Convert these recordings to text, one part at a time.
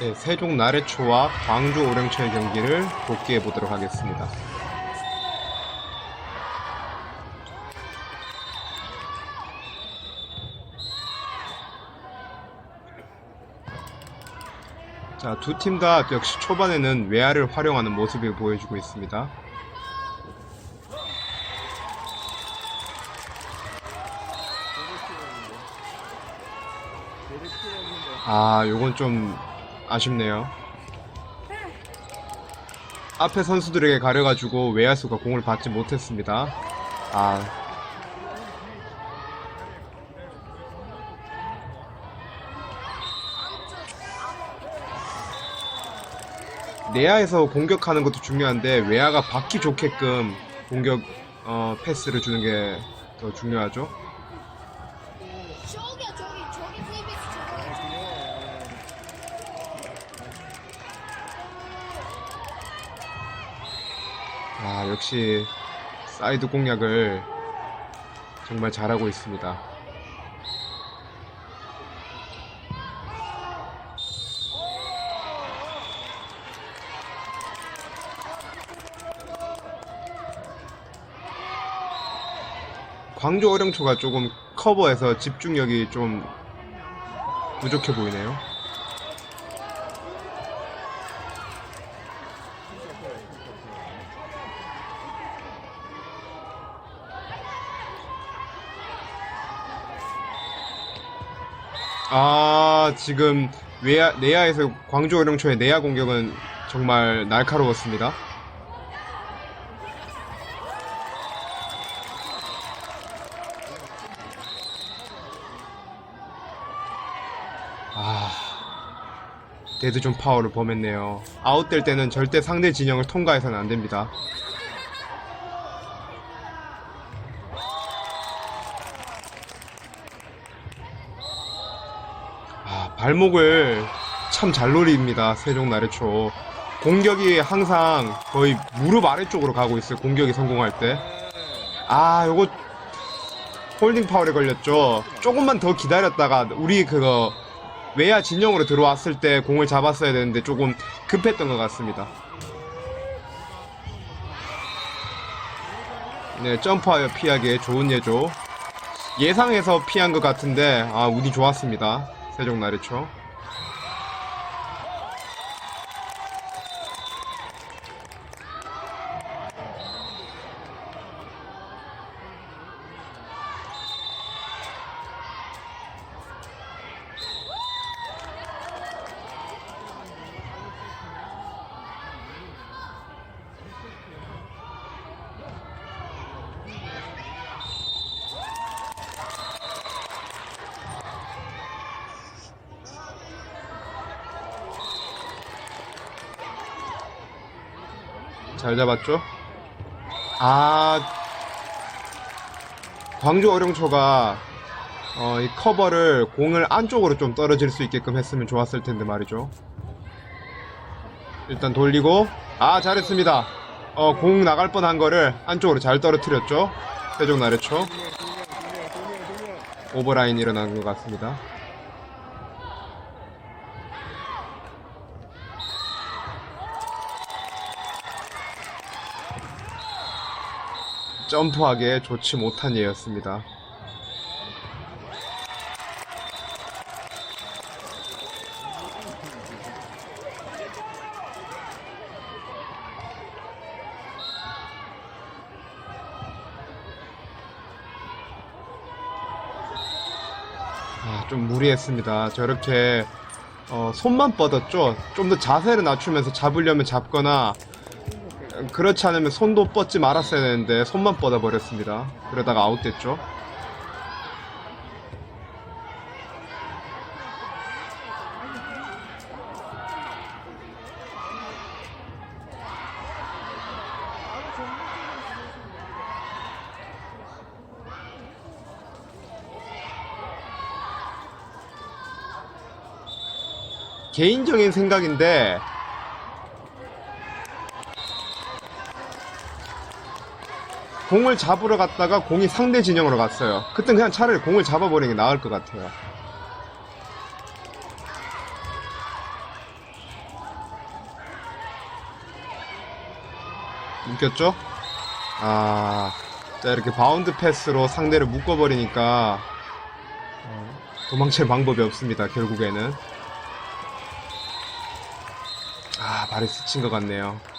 네, 세종 나래초와 광주 오령초의 경기를 복귀해 보도록 하겠습니다. 자, 두 팀 다 역시 초반에는 외야를 활용하는 모습을 보여주고 있습니다. 아, 요건 좀 아쉽네요. 앞에 선수들에게 가려가지고 외야수가 공을 받지 못했습니다. 아. 내야에서 공격하는 것도 중요한데 외야가 받기 좋게끔 공격 어, 패스를 주는 게 더 중요하죠. 저기야 저기 저기 KBS 저기 아, 역시 사이드 공략을 정말 잘하고 있습니다. 광주 어령초가 조금 커버해서 집중력이 좀 부족해 보이네요. 아, 지금 외야, 내야에서 광주 어령초의 내야 공격은 정말 날카로웠습니다. 아, 데드 좀 파워를 범했네요. 아웃될 때는 절대 상대 진영을 통과해서는 안 됩니다. 발목을 참 잘 노립니다. 세종 나래초. 공격이 항상 거의 무릎 아래쪽으로 가고 있어요. 공격이 성공할 때. 아, 요거 홀딩 파울에 걸렸죠. 조금만 더 기다렸다가 우리 그거 외야 진영으로 들어왔을 때 공을 잡았어야 되는데 조금 급했던 것 같습니다. 네, 점프하여 피하기에 좋은 예조. 예상해서 피한 것 같은데 아 운이 좋았습니다. 세종 나래초. 잘 잡았죠? 아, 광주 어령초가 어, 이 커버를 공을 안쪽으로 좀 떨어질 수 있게끔 했으면 좋았을 텐데 말이죠. 일단 돌리고 아 잘했습니다. 어, 공 나갈 뻔한 거를 안쪽으로 잘 떨어뜨렸죠. 세종 나래초 오버라인 일어난 것 같습니다. 점프하기에 좋지 못한 예였습니다. 아, 좀 무리했습니다. 저렇게 어, 손만 뻗었죠. 좀 더 자세를 낮추면서 잡으려면 잡거나 그렇지 않으면 손도 뻗지 말았어야 되는데 손만 뻗어 버렸습니다. 그러다가 아웃됐죠. 개인적인 생각인데 공을 잡으러 갔다가 공이 상대 진영으로 갔어요. 그땐 그냥 차라리 공을 잡아버리는 게 나을 것 같아요. 묶였죠? 아, 자, 이렇게 바운드 패스로 상대를 묶어버리니까 어, 도망칠 방법이 없습니다, 결국에는. 아, 발이 스친 것 같네요.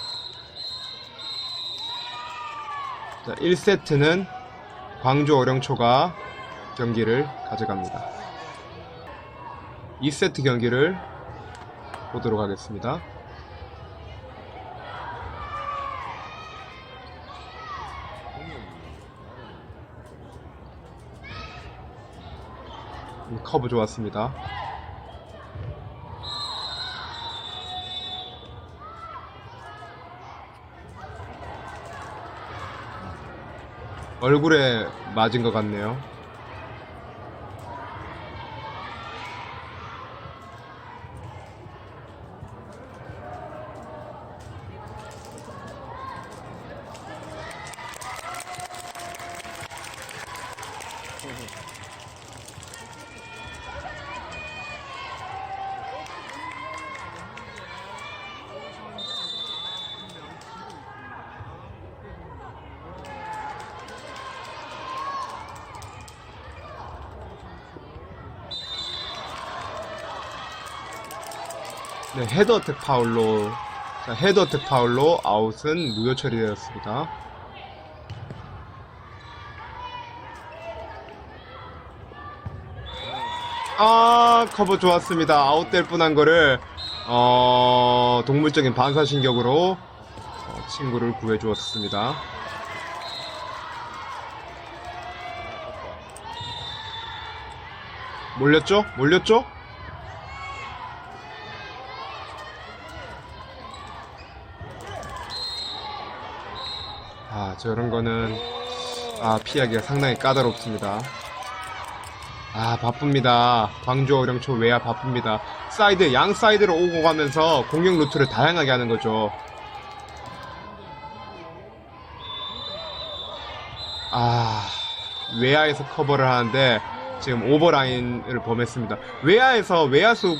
자, 1세트는 광주 어령초가 경기를 가져갑니다. 2세트 경기를 보도록 하겠습니다. 음, 커브 좋았습니다. 얼굴에 맞은 것 같네요. 네, 헤더 어택 파울로 자, 헤더 어택 파울로 아웃은 무효 처리되었습니다. 아 커버 좋았습니다. 아웃될 뻔한 거를 어, 동물적인 반사신경으로 어, 친구를 구해주었습니다. 몰렸죠? 몰렸죠? 아, 저런 거는, 아, 피하기가 상당히 까다롭습니다. 아, 바쁩니다. 광주 어령초 외야 바쁩니다. 사이드, 양 사이드로 오고 가면서 공격 루트를 다양하게 하는 거죠. 아, 외야에서 커버를 하는데, 지금 오버라인을 범했습니다. 외야에서 외야수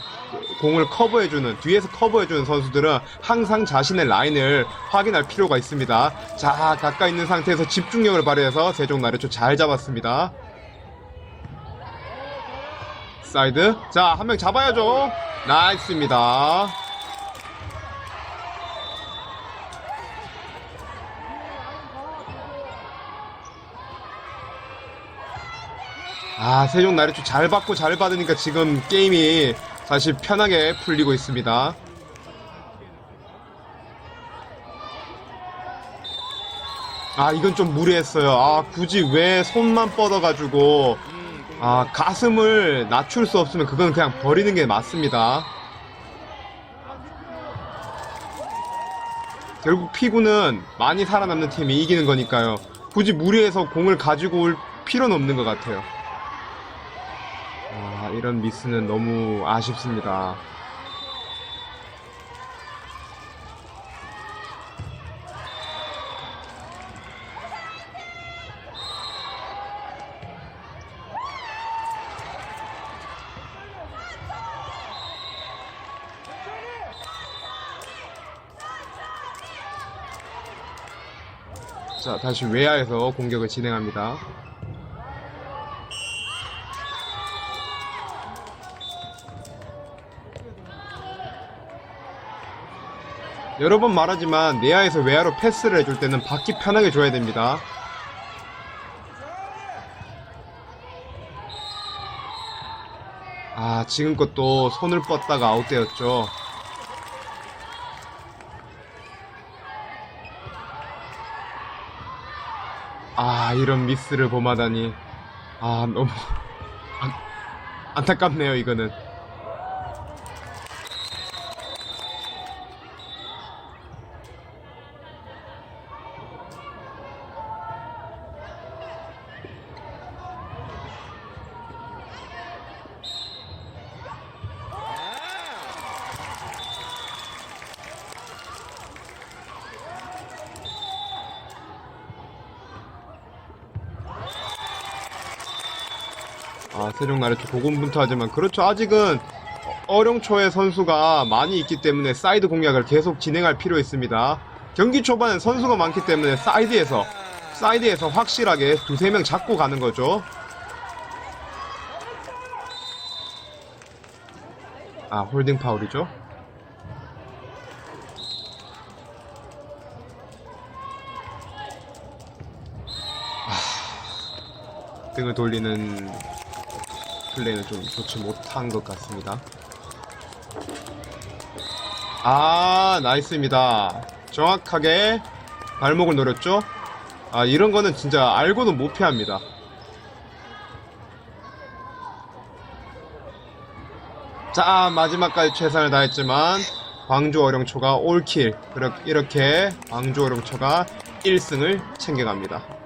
공을 커버해주는, 뒤에서 커버해주는 선수들은 항상 자신의 라인을 확인할 필요가 있습니다. 자, 가까이 있는 상태에서 집중력을 발휘해서 세종나래초 잘 잡았습니다. 사이드. 자, 한 명 잡아야죠. 나이스입니다. 아, 세종 나래초 잘 받고 잘 받으니까 지금 게임이 사실 편하게 풀리고 있습니다. 아, 이건 좀 무리했어요. 아, 굳이 왜 손만 뻗어가지고, 아, 가슴을 낮출 수 없으면 그건 그냥 버리는 게 맞습니다. 결국 피구는 많이 살아남는 팀이 이기는 거니까요. 굳이 무리해서 공을 가지고 올 필요는 없는 것 같아요. 아, 이런 미스는 너무 아쉽습니다. 자, 다시 외야에서 공격을 진행합니다. 여러 번 말하지만 내야에서 외야로 패스를 해줄 때는 받기 편하게 줘야 됩니다. 아, 지금껏 또 손을 뻗다가 아웃되었죠. 아, 이런 미스를 범하다니. 아, 너무 안, 안타깝네요, 이거는. 아, 세종나래초 고군분투하지만 그렇죠. 아직은 어령초의 선수가 많이 있기 때문에 사이드 공략을 계속 진행할 필요 있습니다. 경기 초반엔 선수가 많기 때문에 사이드에서 사이드에서 확실하게 두세 명 잡고 가는 거죠. 아, 홀딩 파울이죠. 아, 등을 돌리는 플레이는 좀 좋지 못한 것 같습니다. 아, 나이스입니다. 정확하게 발목을 노렸죠? 아, 이런 거는 진짜 알고는 못 피합니다. 자, 마지막까지 최선을 다했지만, 광주 어령초가 올킬. 이렇게 광주 어령초가 1승을 챙겨갑니다.